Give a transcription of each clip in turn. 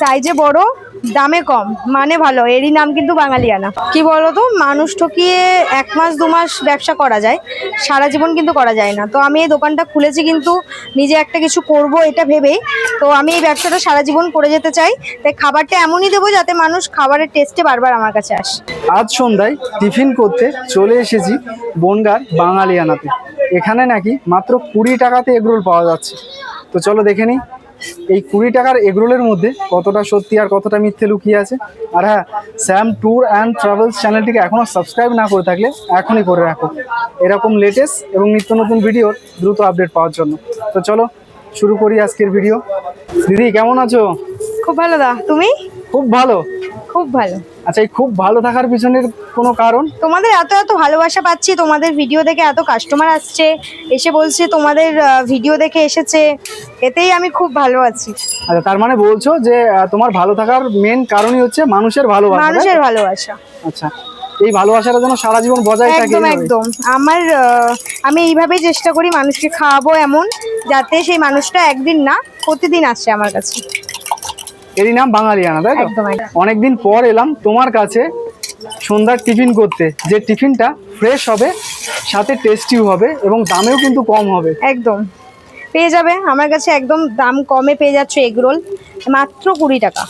সাইজে বড়, দামে কম মানে ভালো, এরই নাম কিন্তু বাঙালিয়ানা। কি বলতো, মানুষ ঠকিয়ে এক মাস, দু মাস ব্যবসা করা যায়, সারা জীবন কিন্তু করা যায় না। তো আমি এই দোকানটা খুলেছি কিন্তু নিজে একটা কিছু করব এটা ভেবেই। তো আমি এই ব্যবসাটা সারা জীবন করে যেতে চাই, তাই খাবারটা এমনই দেবো যাতে মানুষ খাবারের টেস্টে বারবার আমার কাছে আসে। আজ সন্ধ্যায় টিফিন করতে চলে এসেছি বনগার বাঙালিয়ানাতে। এখানে নাকি মাত্র কুড়ি টাকাতে এগরোল পাওয়া যাচ্ছে। তো চলো দেখে নিই। এই কুড়ি টাকার এগরোলের মধ্যে কতটা সত্যি আর কতটা মিথ্যে লুকিয়ে আছে? আর হ্যাঁ স্যাম ট্যুর অ্যান্ড ট্রাভেলস চ্যানেলটিকে এখনও সাবস্ক্রাইব না করে থাকলে এখনই করে রাখো। এরকম লেটেস্ট এবং নিত্য নতুন ভিডিওর দ্রুত আপডেট পাওয়ার জন্য। তো চলো শুরু করি আজকের ভিডিও দিদি কেমন আছো? খুব ভালো দা তুমি? খুব ভালো। খুব ভালো। আচ্ছা এই খুব ভালো থাকার পিছনের কোনো কারণ? তোমাদের এত এত ভালোবাসা পাচ্ছি তোমাদের ভিডিও দেখে এত কাস্টমার আসছে এসে বলছে তোমাদের ভিডিও দেখে এসেছে এতেই আমি খুব ভালো আছি। আচ্ছা তার মানে বলছো যে তোমার ভালো থাকার মেন কারণই হচ্ছে মানুষের ভালোবাসা মানুষের ভালোবাসা। আচ্ছা এই ভালোবাসাটা যেন সারা জীবন বজায় থাকে একদম একদম। আমার আমি এইভাবেই চেষ্টা করি মানুষকে খাওয়াবো এমন যাতে সেই মানুষটা একদিন না প্রতিদিন আসছে আমার কাছে। এরই নাম বাঙালিয়ানা তাই তো? অনেকদিন পর এলাম তোমার কাছে সন্ধ্যার টিফিন করতে। যে টিফিনটা ফ্রেশ হবে সাথে টেস্টিও হবে এবং দামেও কিন্তু কম হবে। একদম। পেয়ে যাবে। আমার কাছে একদম দাম কমে পেয়ে যাচ্ছ এগরোল মাত্র কুড়ি টাকা।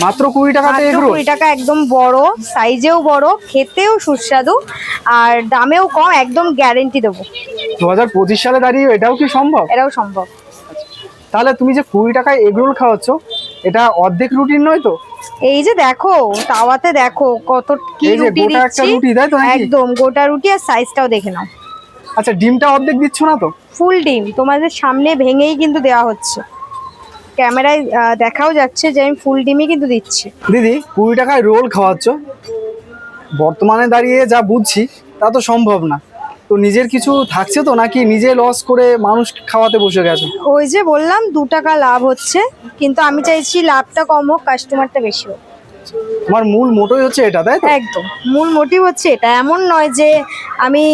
মাত্র কুড়ি টাকাতে এগরোল কুড়ি টাকা একদম বড় সাইজেও বড় খেতেও সুস্বাদু আর দামেও কম একদম গ্যারেন্টি দেবো। দু হাজার পঁচিশ সালে দাঁড়িয়ে এটাও কি সম্ভব? এটাও সম্ভব। তাহলে তুমি যে কুড়ি টাকায় এগরোল খাওয়াচ্ছ এটা অর্ধেক রুটিন নয় তো? এই যে দেখো তাওয়াতে দেখো কত কি রুটি দিচ্ছি। রুটি, তাই তো একদম গোটা রুটি আর সাইজটাও দেখে নাও। আচ্ছা ডিমটা অর্ধেক দিচ্ছ না তো? ফুল ডিম তোমাদের সামনে ভেঙেই কিন্তু দেওয়া হচ্ছে। ক্যামেরায় দেখাও যাচ্ছে যে আমি ফুল ডিমই কিন্তু দিচ্ছি। দিদি কুড়ি টাকায় রোল খাওয়াচ্ছ। বর্তমানে দাঁড়িয়ে যা বুঝছি তা তো সম্ভব না। তো নিজের কিছু থাকছে তো নাকি নিজে লস করে মানুষ খাওয়াতে বসে গেছে? ওই যে বললাম, দু টাকা লাভ হচ্ছে, কিন্তু আমি চাইছি লাভটা কম হোক কাস্টমারটা বেশি হোক। তোমার মূল মোটোই হচ্ছে এটা তাই তো? একদম। মূল মোটিভ হচ্ছে এটা। এমন নয় যে আমি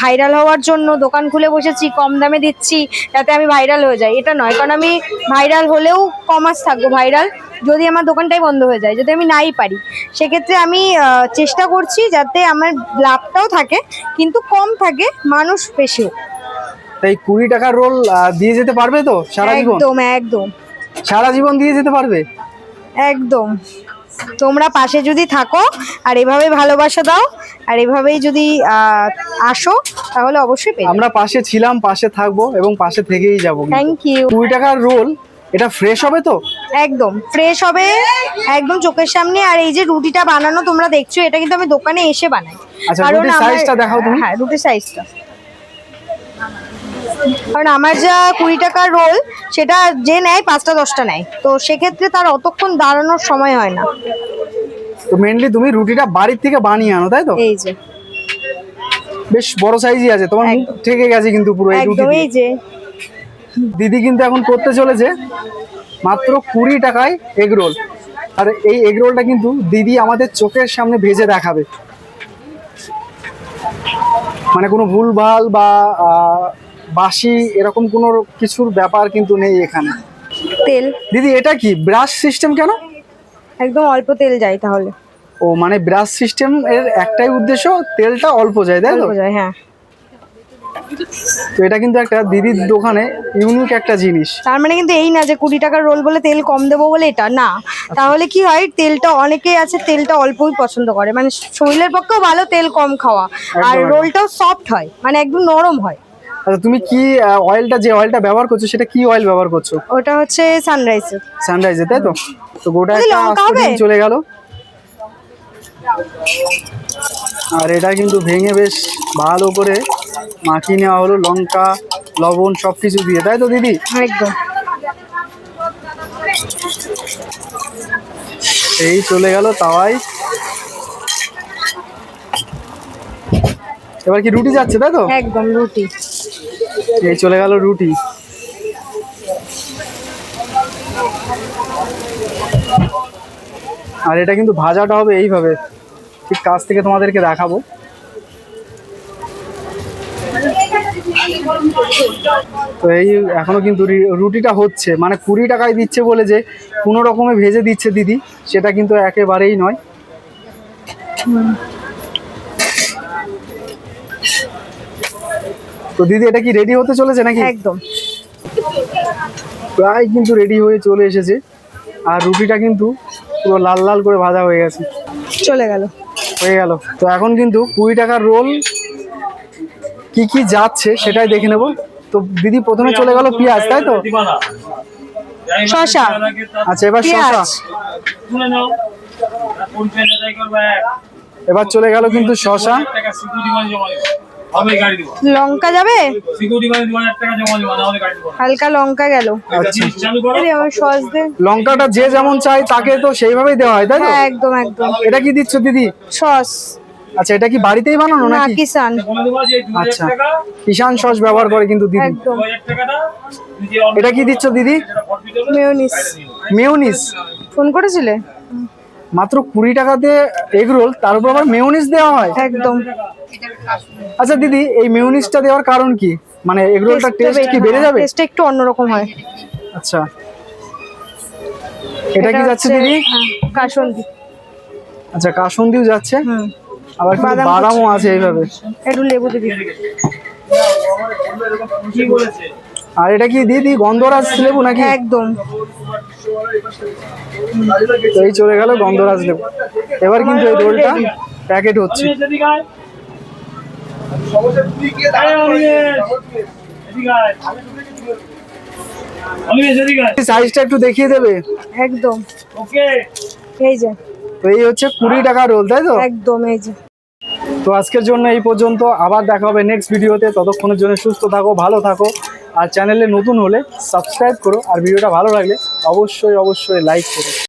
ভাইরাল হওয়ার জন্য দোকান খুলে বসেছি কম দামে দিচ্ছি যাতে আমি ভাইরাল হয়ে যাই। এটা নয়। কারণ আমি ভাইরাল হলেও কমাস থাকব ভাইরাল যদি আমার দোকানটাই বন্ধ হয়ে যায় যদি আমি নাই পারি। সেক্ষেত্রে আমি চেষ্টা করছি যাতে আমার লাভটাও থাকে কিন্তু কম থাকে মানুষ বেশি তাই কুড়ি টাকার রোল দিয়ে যেতে পারবে তো সারা জীবন? একদম একদম। সারা জীবন দিয়ে যেতে পারবে? একদম। তোমরা পাশে যদি থাকো আর এভাবে ভালোবাসা দাও আর এভাবেই যদি আসো তাহলে অবশ্যই পেয়ে আমরা পাশে ছিলাম পাশে থাকব এবং পাশে থেকেই যাব। থ্যাংক ইউ কুড়ি টাকার রোল এটা ফ্রেশ হবে তো? একদম ফ্রেশ হবে একদম চোখের সামনে। আর এই যে রুটিটা বানানো তোমরা দেখছ এটা কিন্তু আমি দোকানে এসে বানাই। আচ্ছা, রুটির সাইজটা দেখাও তুমি। হ্যাঁ রুটির সাইজটা কারণ আমার যা কুড়ি টাকার রোল সেটা যে নেয় পাঁচটা দশটা নেয়। তো সেক্ষেত্রে তার অতক্ষণ দাঁড়ানোর সময় হয় না। তো মেনলি তুমি রুটিটা বাড়ির থেকে বানিয়ে আনো তাই তো? এই যে। বেশ বড় সাইজই আছে। তোমার মুখ থেকে গেছে কিন্তু পুরো এই রুটি এই যে। দিদি কিন্তু এখন করতে চলেছে মাত্র কুড়ি টাকায় এগ রোল আর এই এগ রোলটা কিন্তু দিদি আমাদের চোখের সামনে ভেজে দেখাবে। মানে কোনো ভুলভাল বা বাসি এরকম কোনো কিছুর ব্যাপার কিন্তু নেই এখানে। তেল। দিদি এটা কি ব্রাশ সিস্টেম কেন? একদম অল্প তেল যায় তাহলে। ও মানে ব্রাশ সিস্টেম এর একটাই উদ্দেশ্য তেলটা অল্প যায় তাই তো? যায় হ্যাঁ। তো এটা কিন্তু একটা দিদির দোকানে ইউনিক একটা জিনিস। তার মানে কিন্তু এই না যে কুড়ি টাকার রোল বলে তেল কম দেবো বলে এটা না। তাহলে কি হয় তেলটা অনেকেই আছে তেলটা অল্পই পছন্দ করে। মানে শরীরের পক্ষেও ভালো তেল কম খাওয়া। আর রোলটাও সফট হয় মানে একদম নরম হয়। আচ্ছা তুমি কি অয়েলটা যে অয়েলটা ব্যবহার করছ সেটা কি অয়েল ব্যবহার করছ? ওটা হচ্ছে সানরাইজ সানরাইজে তাই তো? তো গোটা একটা? চলে গেল। আর এটা কিন্তু ভেঙে বেশ ভালো করে মাখিয়ে নেওয়া হলো লঙ্কা লবণ সব কিছু দিয়ে তাই তো দিদি? একদম। এই চলে গেল তাওয়াই এবার কি রুটি যাচ্ছে তাই তো? একদম রুটি। এই চলে গেল রুটি। আর এটা কিন্তু ভাজাটা হবে এইভাবে। ঠিক কাছ থেকে তোমাদেরকে দেখাবো। তো এই এখনও কিন্তু রুটিটা হচ্ছে। মানে কুড়ি টাকায় দিচ্ছে বলে যে কোনো রকমে ভেজে দিচ্ছে দিদি সেটা কিন্তু একেবারেই নয়। তো দিদি এটা কি রেডি হতে চলেছে নাকি? একদম। প্রায় কিন্তু রেডি হয়ে চলে এসেছে। আর রুটিটা কিন্তু পুরো লাল লাল করে ভাজা হয়ে গেছে। চলে গেল। হয়ে গেল। তো এখন কিন্তু কুড়ি টাকার রোল কি কি যাচ্ছে সেটাই দেখে নেব। তো দিদি প্রথমে চলে গেল পেঁয়াজ তাই তো? শসা। আচ্ছা এবার করবে এবার চলে গেল কিন্তু শসা। লঙ্কা যাবে? হালকা লঙ্কা গেল। আচ্ছা। দে। লঙ্কাটা যে যেমন চাই তাকে তো সেইভাবেই দেওয়া হয় তাই তো? হ্যাঁ একদম একদম। এটা কি দিচ্ছ দিদি? সস। আচ্ছা এটা কি বাড়িতেই বানানো না নাকি? কিষান আচ্ছা। কিষান সস ব্যবহার করে কিন্তু দিদি। এটা কি দিচ্ছ দিদি? মেয়োনিস। মেয়োনিস? ফোন করেছিলে? মাত্র কুড়ি টাকাতে এগ রোল তার উপর আবার মেয়োনিস দেওয়া হয়। একদম। আচ্ছা দিদি এই মেয়োনিসটা দেওয়ার কারণ কি? মানে এগ রোলটার টেস্ট কি বেড়ে যাবে? টেস্টটা একটু অন্যরকম হয়। আচ্ছা। এটা কি যাচ্ছে দিদি? হ্যাঁ, কাসন্দি। আচ্ছা কাসন্দিও যাচ্ছে। হুম। আবার বাদামও আছে এইভাবে। একটু লেবু দিবি। কি বলেছে? আর এটা কি দিদি গন্ধরাজ লেবু নাকি? একদম। তো এই চলে গেল গন্ধরাজ লেবু এবার কিন্তু এই রোলটা প্যাকেট হচ্ছে। সাইজটা একটু দেখিয়ে দেবে? একদম। ওকে। এই যে। তো এই হচ্ছে কুড়ি টাকা রোল তাই তো? একদম এই যে। তো আজকের জন্য এই পর্যন্ত আবার দেখা হবে নেক্সট ভিডিওতে ততক্ষণের জন্য সুস্থ থাকো ভালো থাকো। আর চ্যানেলে নতুন হলে সাবস্ক্রাইব করো আর ভিডিওটা ভালো লাগলে অবশ্যই অবশ্যই লাইক করো।